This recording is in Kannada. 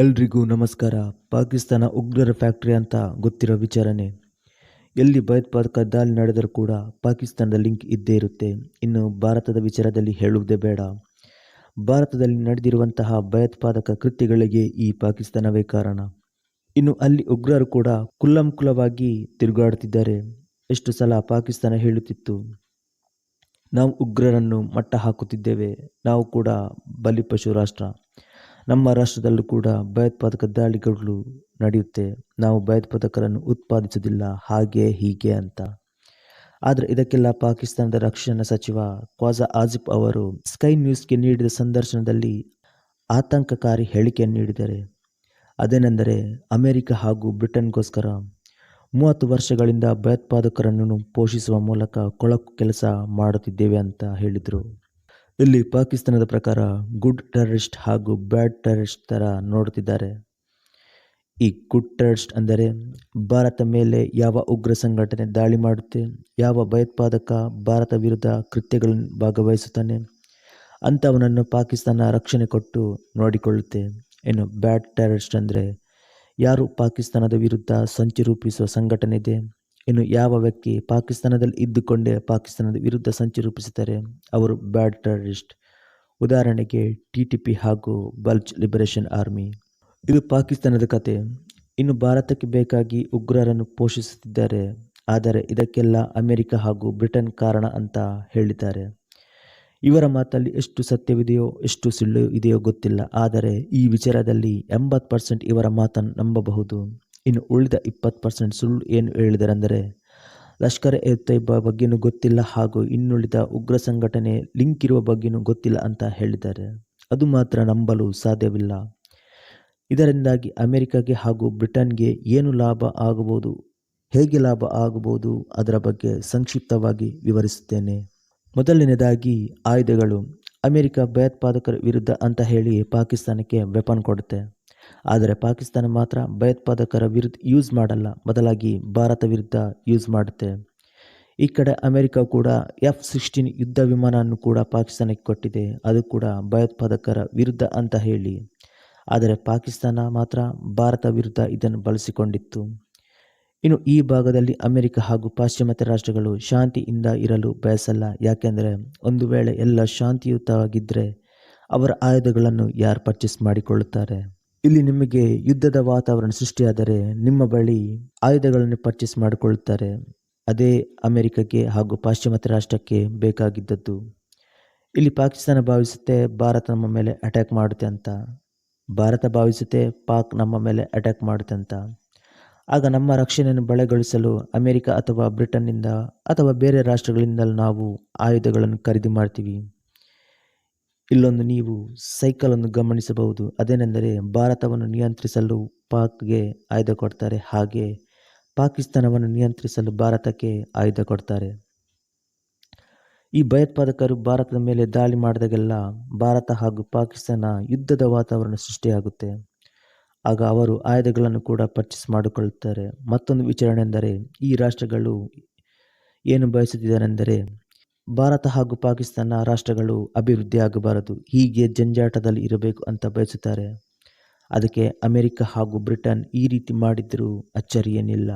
ಎಲ್ರಿಗೂ ನಮಸ್ಕಾರ. ಪಾಕಿಸ್ತಾನ ಉಗ್ರರ ಫ್ಯಾಕ್ಟರಿ ಅಂತ ಗೊತ್ತಿರೋ ವಿಚಾರನೆ ಎಲ್ಲಿ ಭಯೋತ್ಪಾದಕ ದಾಳಿ ನಡೆದರೂ ಕೂಡ ಪಾಕಿಸ್ತಾನದ ಲಿಂಕ್ ಇದ್ದೇ ಇರುತ್ತೆ. ಇನ್ನು ಭಾರತದ ವಿಚಾರದಲ್ಲಿ ಹೇಳುವುದೇ ಬೇಡ. ಭಾರತದಲ್ಲಿ ನಡೆದಿರುವಂತಹ ಭಯೋತ್ಪಾದಕ ಕೃತ್ಯಗಳಿಗೆ ಈ ಪಾಕಿಸ್ತಾನವೇ ಕಾರಣ. ಇನ್ನು ಅಲ್ಲಿ ಉಗ್ರರು ಕೂಡ ಕುಲ್ಲಂಕುಲವಾಗಿ ತಿರುಗಾಡುತ್ತಿದ್ದಾರೆ. ಎಷ್ಟು ಸಲ ಪಾಕಿಸ್ತಾನ ಹೇಳುತ್ತಿತ್ತು, ನಾವು ಉಗ್ರರನ್ನು ಮಟ್ಟ ಹಾಕುತ್ತಿದ್ದೇವೆ ನಾವು ಕೂಡ ಬಲಿಪಶು ರಾಷ್ಟ್ರ. ನಮ್ಮ ರಾಷ್ಟ್ರದಲ್ಲೂ ಕೂಡ ಭಯೋತ್ಪಾದಕ ದಾಳಿಗಳು ನಡೆಯುತ್ತೆ. ನಾವು ಭಯೋತ್ಪಾದಕರನ್ನು ಉತ್ಪಾದಿಸುವುದಿಲ್ಲ, ಹಾಗೆ, ಹೀಗೆ ಅಂತ. ಆದರೆ ಇದಕ್ಕೆಲ್ಲ ಪಾಕಿಸ್ತಾನದ ರಕ್ಷಣಾ ಸಚಿವ ಖ್ವಾಜಾ ಆಜಿಫ್ ಅವರು ಸ್ಕೈ ನ್ಯೂಸ್ಗೆ ನೀಡಿದ ಸಂದರ್ಶನದಲ್ಲಿ ಆತಂಕಕಾರಿ ಹೇಳಿಕೆಯನ್ನು ನೀಡಿದ್ದಾರೆ. ಅದೇನೆಂದರೆ, ಅಮೆರಿಕ ಹಾಗೂ ಬ್ರಿಟನ್ಗೋಸ್ಕರ ಮೂವತ್ತು ವರ್ಷಗಳಿಂದ ಭಯೋತ್ಪಾದಕರನ್ನು ಪೋಷಿಸುವ ಮೂಲಕ ಕೊಳಕು ಕೆಲಸ ಮಾಡುತ್ತಿದ್ದೇವೆ ಅಂತ ಹೇಳಿದರು. ಇಲ್ಲಿ ಪಾಕಿಸ್ತಾನದ ಪ್ರಕಾರ ಗುಡ್ ಟೆರರಿಸ್ಟ್ ಹಾಗೂ ಬ್ಯಾಡ್ ಟೆರರಿಸ್ಟ್ ಥರ ನೋಡುತ್ತಿದ್ದಾರೆ. ಈ ಗುಡ್ ಟೆರರಿಸ್ಟ್ ಅಂದರೆ ಭಾರತ ಮೇಲೆ ಯಾವ ಉಗ್ರ ಸಂಘಟನೆ ದಾಳಿ ಮಾಡುತ್ತೆ, ಯಾವ ಭಯೋತ್ಪಾದಕ ಭಾರತ ವಿರುದ್ಧ ಕೃತ್ಯಗಳನ್ನು ಭಾಗವಹಿಸುತ್ತಾನೆ ಅಂಥವನನ್ನು ಪಾಕಿಸ್ತಾನ ರಕ್ಷಣೆ ಕೊಟ್ಟು ನೋಡಿಕೊಳ್ಳುತ್ತೆ. ಇನ್ನು ಬ್ಯಾಡ್ ಟೆರರಿಸ್ಟ್ ಅಂದರೆ ಯಾರು ಪಾಕಿಸ್ತಾನದ ವಿರುದ್ಧ ಸಂಚು ರೂಪಿಸುವ ಸಂಘಟನೆ ಇದೆ ಇನ್ನು ಯಾವ ವ್ಯಕ್ತಿ ಪಾಕಿಸ್ತಾನದಲ್ಲಿ ಇದ್ದುಕೊಂಡೇ ಪಾಕಿಸ್ತಾನದ ವಿರುದ್ಧ ಸಂಚು ರೂಪಿಸುತ್ತಾರೆ? ಅವರು ಬ್ಯಾಡ್ ಟೆರರಿಸ್ಟ್. ಉದಾಹರಣೆಗೆ ಟಿ ಟಿ ಪಿ ಹಾಗೂ ಬಲ್ಚ್ ಲಿಬರೇಷನ್ ಆರ್ಮಿ. ಇದು ಪಾಕಿಸ್ತಾನದ ಕತೆ. ಇನ್ನು ಭಾರತಕ್ಕೆ ಬೇಕಾಗಿ ಉಗ್ರರನ್ನು ಪೋಷಿಸುತ್ತಿದ್ದಾರೆ. ಆದರೆ ಇದಕ್ಕೆಲ್ಲ ಅಮೆರಿಕ ಹಾಗೂ ಬ್ರಿಟನ್ ಕಾರಣ ಅಂತ ಹೇಳಿದ್ದಾರೆ. ಇವರ ಮಾತಲ್ಲಿ ಎಷ್ಟು ಸತ್ಯವಿದೆಯೋ, ಎಷ್ಟು ಸುಳ್ಳು ಇದೆಯೋ ಗೊತ್ತಿಲ್ಲ. ಆದರೆ ಈ ವಿಚಾರದಲ್ಲಿ ಎಂಬತ್ತು ಪರ್ಸೆಂಟ್ ಇವರ ಮಾತನ್ನು ನಂಬಬಹುದು. ಇನ್ನು ಉಳಿದ ಇಪ್ಪತ್ತು ಪರ್ಸೆಂಟ್ ಸುಳ್ಳು ಏನು ಹೇಳಿದರೆಂದರೆ, ಲಷ್ಕರ್ ಎ ತೈಬಾ ಬಗ್ಗೆನೂ ಗೊತ್ತಿಲ್ಲ ಹಾಗೂ ಇನ್ನುಳಿದ ಉಗ್ರ ಸಂಘಟನೆ ಲಿಂಕ್ ಇರುವ ಬಗ್ಗೆನೂ ಗೊತ್ತಿಲ್ಲ ಅಂತ ಹೇಳಿದ್ದಾರೆ. ಅದು ಮಾತ್ರ ನಂಬಲು ಸಾಧ್ಯವಿಲ್ಲ. ಇದರಿಂದಾಗಿ ಅಮೆರಿಕಗೆ ಹಾಗೂ ಬ್ರಿಟನ್ಗೆ ಏನು ಲಾಭ ಆಗಬಹುದು, ಹೇಗೆ ಲಾಭ ಆಗಬಹುದು ಅದರ ಬಗ್ಗೆ ಸಂಕ್ಷಿಪ್ತವಾಗಿ ವಿವರಿಸುತ್ತೇನೆ. ಮೊದಲನೇದಾಗಿ ಆಯುಧಗಳು. ಅಮೆರಿಕ ಭಯೋತ್ಪಾದಕರ ವಿರುದ್ಧ ಅಂತ ಹೇಳಿ ಪಾಕಿಸ್ತಾನಕ್ಕೆ ವೆಪನ್ ಕೊಡುತ್ತೆ. ಆದರೆ ಪಾಕಿಸ್ತಾನ ಮಾತ್ರ ಭಯೋತ್ಪಾದಕರ ವಿರುದ್ಧ ಯೂಸ್ ಮಾಡಲ್ಲ. ಬದಲಾಗಿ ಭಾರತ ವಿರುದ್ಧ ಯೂಸ್ ಮಾಡುತ್ತೆ. ಈ ಕಡೆ ಅಮೆರಿಕ ಕೂಡ ಎಫ್ ಸಿಕ್ಸ್ಟೀನ್ ಯುದ್ಧ ವಿಮಾನವನ್ನು ಕೂಡ ಪಾಕಿಸ್ತಾನಕ್ಕೆ ಕೊಟ್ಟಿದೆ. ಅದು ಕೂಡ ಭಯೋತ್ಪಾದಕರ ವಿರುದ್ಧ ಅಂತ ಹೇಳಿ. ಆದರೆ ಪಾಕಿಸ್ತಾನ ಮಾತ್ರ ಭಾರತ ವಿರುದ್ಧ ಇದನ್ನು ಬಳಸಿಕೊಂಡಿತ್ತು. ಇನ್ನು ಈ ಭಾಗದಲ್ಲಿ ಅಮೆರಿಕ ಹಾಗೂ ಪಾಶ್ಚಿಮಾತ್ಯ ರಾಷ್ಟ್ರಗಳು ಶಾಂತಿಯಿಂದ ಇರಲು ಬಯಸಲ್ಲ. ಯಾಕೆಂದರೆ ಒಂದು ವೇಳೆ ಎಲ್ಲ ಶಾಂತಿಯುತವಾಗಿದ್ದರೆ ಅವರ ಆಯುಧಗಳನ್ನು ಯಾರು ಪರ್ಚೇಸ್ ಮಾಡಿಕೊಳ್ಳುತ್ತಾರೆ? ಇಲ್ಲಿ ನಿಮಗೆ ಯುದ್ಧದ ವಾತಾವರಣ ಸೃಷ್ಟಿಯಾದರೆ ನಿಮ್ಮ ಬಳಿ ಆಯುಧಗಳನ್ನು ಪರ್ಚೇಸ್ ಮಾಡಿಕೊಳ್ಳುತ್ತಾರೆ. ಅದೇ ಅಮೆರಿಕಕ್ಕೆ ಹಾಗೂ ಪಾಶ್ಚಿಮಾತ್ಯ ರಾಷ್ಟ್ರಕ್ಕೆ ಬೇಕಾಗಿದ್ದದ್ದು. ಇಲ್ಲಿ ಪಾಕಿಸ್ತಾನ ಭಾವಿಸುತ್ತೆ, ಭಾರತ ನಮ್ಮ ಮೇಲೆ ಅಟ್ಯಾಕ್ ಮಾಡುತ್ತೆ ಅಂತ. ಭಾರತ ಭಾವಿಸುತ್ತೆ, ಪಾಕ್ ನಮ್ಮ ಮೇಲೆ ಅಟ್ಯಾಕ್ ಮಾಡುತ್ತೆ ಅಂತ. ಆಗ ನಮ್ಮ ರಕ್ಷಣೆಯನ್ನು ಬಳೆಗೊಳಿಸಲು ಅಮೆರಿಕ ಅಥವಾ ಬ್ರಿಟನ್ನಿಂದ ಅಥವಾ ಬೇರೆ ರಾಷ್ಟ್ರಗಳಿಂದಲೂ ನಾವು ಆಯುಧಗಳನ್ನು ಖರೀದಿ ಮಾಡ್ತೀವಿ. ಇಲ್ಲೊಂದು ನೀವು ಸೈಕಲನ್ನು ಗಮನಿಸಬಹುದು. ಅದೇನೆಂದರೆ ಭಾರತವನ್ನು ನಿಯಂತ್ರಿಸಲು ಪಾಕ್ಗೆ ಆಯುಧ ಕೊಡ್ತಾರೆ. ಹಾಗೆ ಪಾಕಿಸ್ತಾನವನ್ನು ನಿಯಂತ್ರಿಸಲು ಭಾರತಕ್ಕೆ ಆಯುಧ ಕೊಡ್ತಾರೆ. ಈ ಭಯೋತ್ಪಾದಕರು ಭಾರತದ ಮೇಲೆ ದಾಳಿ ಮಾಡಿದಾಗೆಲ್ಲ ಭಾರತ ಹಾಗೂ ಪಾಕಿಸ್ತಾನ ಯುದ್ಧದ ವಾತಾವರಣ ಸೃಷ್ಟಿಯಾಗುತ್ತೆ. ಆಗ ಅವರು ಆಯುಧಗಳನ್ನು ಕೂಡ ಪರ್ಚೇಸ್ ಮಾಡಿಕೊಳ್ಳುತ್ತಾರೆ. ಮತ್ತೊಂದು ವಿಚಾರಣೆ ಎಂದರೆ ಈ ರಾಷ್ಟ್ರಗಳು ಏನು ಬಯಸುತ್ತಿದ್ದಾರೆಂದರೆ ಭಾರತ ಹಾಗೂ ಪಾಕಿಸ್ತಾನ ರಾಷ್ಟ್ರಗಳು ಅಭಿವೃದ್ಧಿ ಆಗಬಾರದು ಹೀಗೆ ಜಂಜಾಟದಲ್ಲಿ ಇರಬೇಕು ಅಂತ ಬಯಸುತ್ತಾರೆ. ಅದಕ್ಕೆ ಅಮೆರಿಕ ಹಾಗೂ ಬ್ರಿಟನ್ ಈ ರೀತಿ ಮಾಡಿದರೂ ಅಚ್ಚರಿಯೇನಿಲ್ಲ.